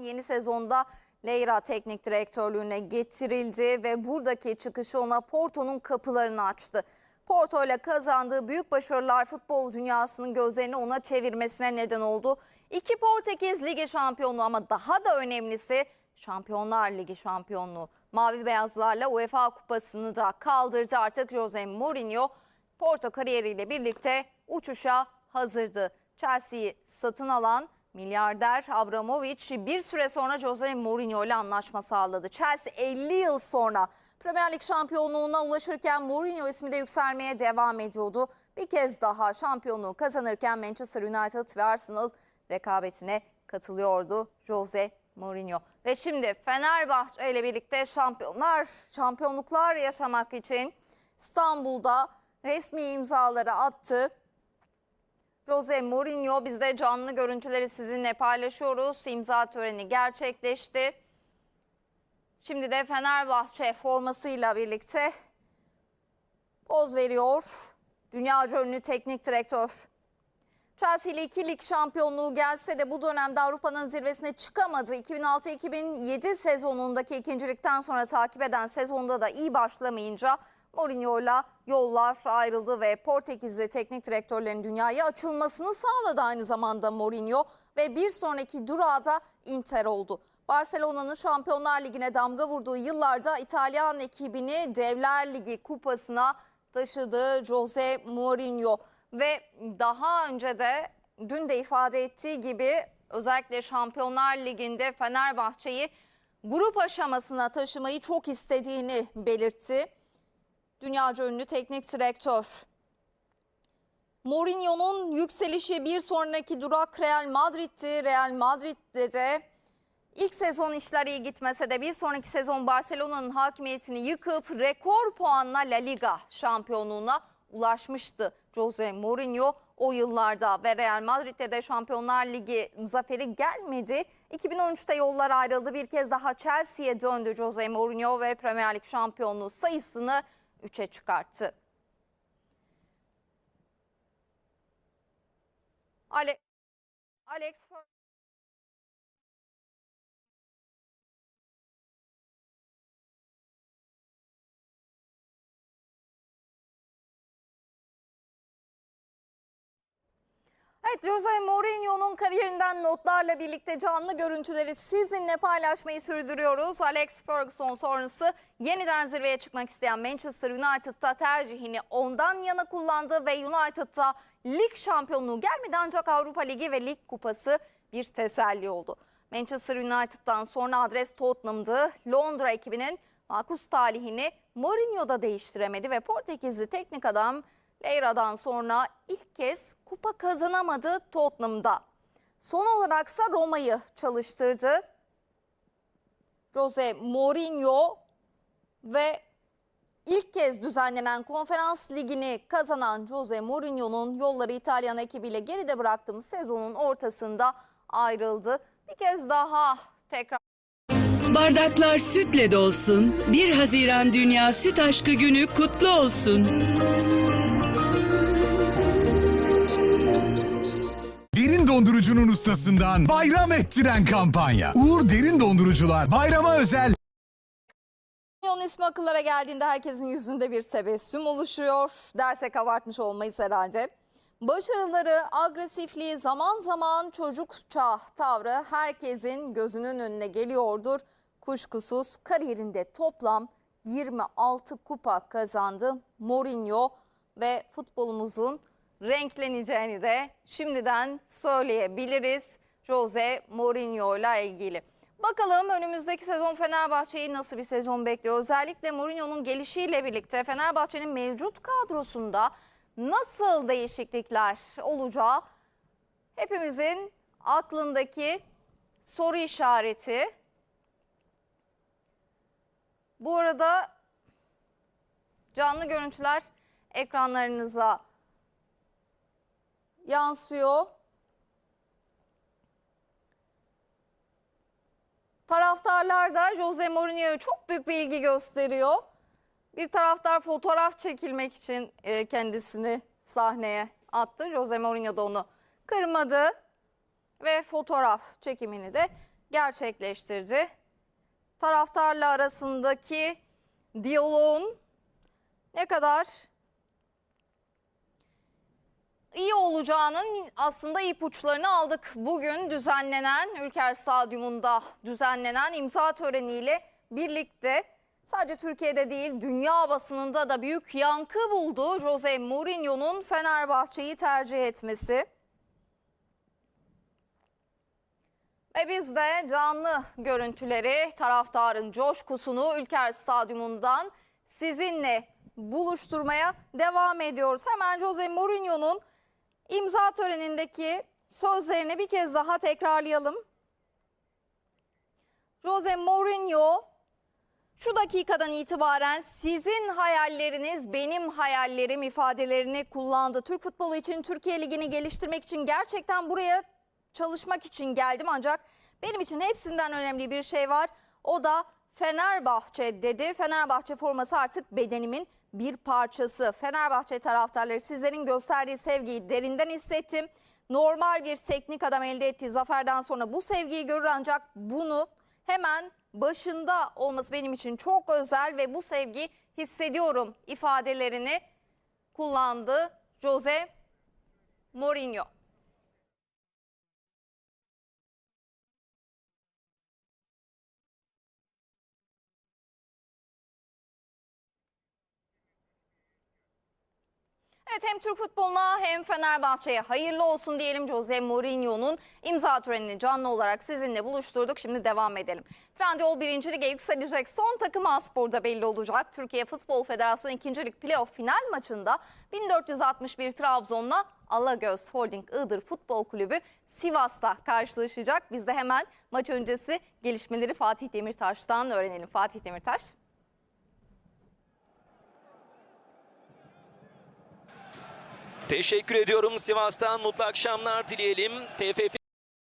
Yeni sezonda Leyra teknik direktörlüğüne getirildi ve buradaki çıkışı ona Porto'nun kapılarını açtı. Porto ile kazandığı büyük başarılar futbol dünyasının gözlerini ona çevirmesine neden oldu. İki Portekiz Ligi şampiyonluğu ama daha da önemlisi Şampiyonlar Ligi şampiyonluğu. Mavi beyazlarla UEFA kupasını da kaldırdı. Artık Jose Mourinho Porto kariyeriyle birlikte uçuşa hazırdı. Chelsea'yi satın alan milyarder Abramovich bir süre sonra Jose Mourinho ile anlaşma sağladı. Chelsea 50 yıl sonra Premier Lig şampiyonluğuna ulaşırken Mourinho ismi de yükselmeye devam ediyordu. Bir kez daha şampiyonluğu kazanırken Manchester United ve Arsenal rekabetine katılıyordu Jose Mourinho. Ve şimdi Fenerbahçe ile birlikte şampiyonlar, şampiyonluklar yaşamak için İstanbul'da resmi imzaları attı. Jose Mourinho biz de canlı görüntüleri sizinle paylaşıyoruz. İmza töreni gerçekleşti. Şimdi de Fenerbahçe formasıyla birlikte poz veriyor. Dünyaca ünlü teknik direktör. Chelsea ile iki lig şampiyonluğu gelse de bu dönemde Avrupa'nın zirvesine çıkamadı. 2006-2007 sezonundaki ikincilikten sonra takip eden sezonda da iyi başlamayınca Mourinho'yla yollar ayrıldı ve Portekizli teknik direktörlerin dünyaya açılmasını sağladı aynı zamanda Mourinho ve bir sonraki durağı Inter oldu. Barcelona'nın Şampiyonlar Ligi'ne damga vurduğu yıllarda İtalyan ekibini Devler Ligi kupasına taşıdı Jose Mourinho ve daha önce de dün de ifade ettiği gibi özellikle Şampiyonlar Ligi'nde Fenerbahçe'yi grup aşamasına taşımayı çok istediğini belirtti. Dünyaca ünlü teknik direktör. Mourinho'nun yükselişi bir sonraki durak Real Madrid'ti. Real Madrid'de de ilk sezon işler iyi gitmese de bir sonraki sezon Barcelona'nın hakimiyetini yıkıp rekor puanla La Liga şampiyonluğuna ulaşmıştı Jose Mourinho o yıllarda ve Real Madrid'de de Şampiyonlar Ligi zaferi gelmedi. 2013'te yollar ayrıldı. Bir kez daha Chelsea'ye döndü Jose Mourinho ve Premier Lig şampiyonluğu sayısını 3'e çıkarttı. Ale Alex Fer- Evet Jose Mourinho'nun kariyerinden notlarla birlikte canlı görüntüleri sizinle paylaşmayı sürdürüyoruz. Alex Ferguson sonrası yeniden zirveye çıkmak isteyen Manchester United'da tercihini ondan yana kullandı ve United'da lig şampiyonluğu gelmedi ancak Avrupa Ligi ve Lig Kupası bir teselli oldu. Manchester United'dan sonra adres Tottenham'dı. Londra ekibinin makus talihini Mourinho da değiştiremedi ve Portekizli teknik adam Leyra'dan sonra ilk kez kupa kazanamadı Tottenham'da. Son olaraksa Roma'yı çalıştırdı. Jose Mourinho ve ilk kez düzenlenen konferans ligini kazanan Jose Mourinho'nun yolları İtalyan ekibiyle geride bıraktığımız sezonun ortasında ayrıldı. Bir kez daha tekrar Bardaklar sütle dolsun. 1 Haziran Dünya Süt Aşkı Günü kutlu olsun. Dondurucunun ustasından bayram ettiren kampanya. Uğur Derin Dondurucular bayrama özel Mourinho'nun ismi akıllara geldiğinde herkesin yüzünde bir tebessüm oluşuyor. Dersek abartmış olmayız herhalde. Başarıları, agresifliği, zaman zaman çocukça tavrı herkesin gözünün önüne geliyordur. Kuşkusuz kariyerinde toplam 26 kupa kazandı Mourinho ve futbolumuzun renkleneceğini de şimdiden söyleyebiliriz Jose Mourinho ile ilgili. Bakalım önümüzdeki sezon Fenerbahçe'yi nasıl bir sezon bekliyor? Özellikle Mourinho'nun gelişiyle birlikte Fenerbahçe'nin mevcut kadrosunda nasıl değişiklikler olacağı hepimizin aklındaki soru işareti. Bu arada canlı görüntüler ekranlarınıza yansıyor. Taraftarlar da Jose Mourinho'ya çok büyük bir ilgi gösteriyor. Bir taraftar fotoğraf çekilmek için e, kendisini sahneye attı. Jose Mourinho da onu kırmadı ve fotoğraf çekimini de gerçekleştirdi. Taraftarla arasındaki diyaloğun ne kadar iyi olacağının aslında ipuçlarını aldık. Bugün düzenlenen Ülker Stadyumunda düzenlenen imza töreniyle birlikte sadece Türkiye'de değil dünya basınında da büyük yankı buldu Jose Mourinho'nun Fenerbahçe'yi tercih etmesi. Ve biz de canlı görüntüleri taraftarın coşkusunu Ülker Stadyumundan sizinle buluşturmaya devam ediyoruz. Hemen Jose Mourinho'nun imza törenindeki sözlerini bir kez daha tekrarlayalım. Jose Mourinho şu dakikadan itibaren sizin hayalleriniz benim hayallerim ifadelerini kullandı. Türk futbolu için Türkiye Ligi'ni geliştirmek için gerçekten buraya çalışmak için geldim ancak benim için hepsinden önemli bir şey var. O da Fenerbahçe dedi. Fenerbahçe forması artık bedenimin bir parçası. Fenerbahçe taraftarları sizlerin gösterdiği sevgiyi derinden hissettim. Normal bir teknik adam elde ettiği zaferden sonra bu sevgiyi görür ancak bunu hemen başında olması benim için çok özel ve bu sevgiyi hissediyorum ifadelerini kullandı Jose Mourinho. Evet hem Türk futboluna hem Fenerbahçe'ye hayırlı olsun diyelim. Jose Mourinho'nun imza törenini canlı olarak sizinle buluşturduk. Şimdi devam edelim. Trendyol 1. Lig'e yükselecek son takım Aspor'da belli olacak. Türkiye Futbol Federasyonu 2. Lig playoff final maçında 1461 Trabzon'la Alagöz Holding Iğdır Futbol Kulübü Sivas'ta karşılaşacak. Biz de hemen maç öncesi gelişmeleri Fatih Demirtaş'tan öğrenelim. Fatih Demirtaş. Teşekkür ediyorum Sivas'tan mutlu akşamlar dileyelim. TFF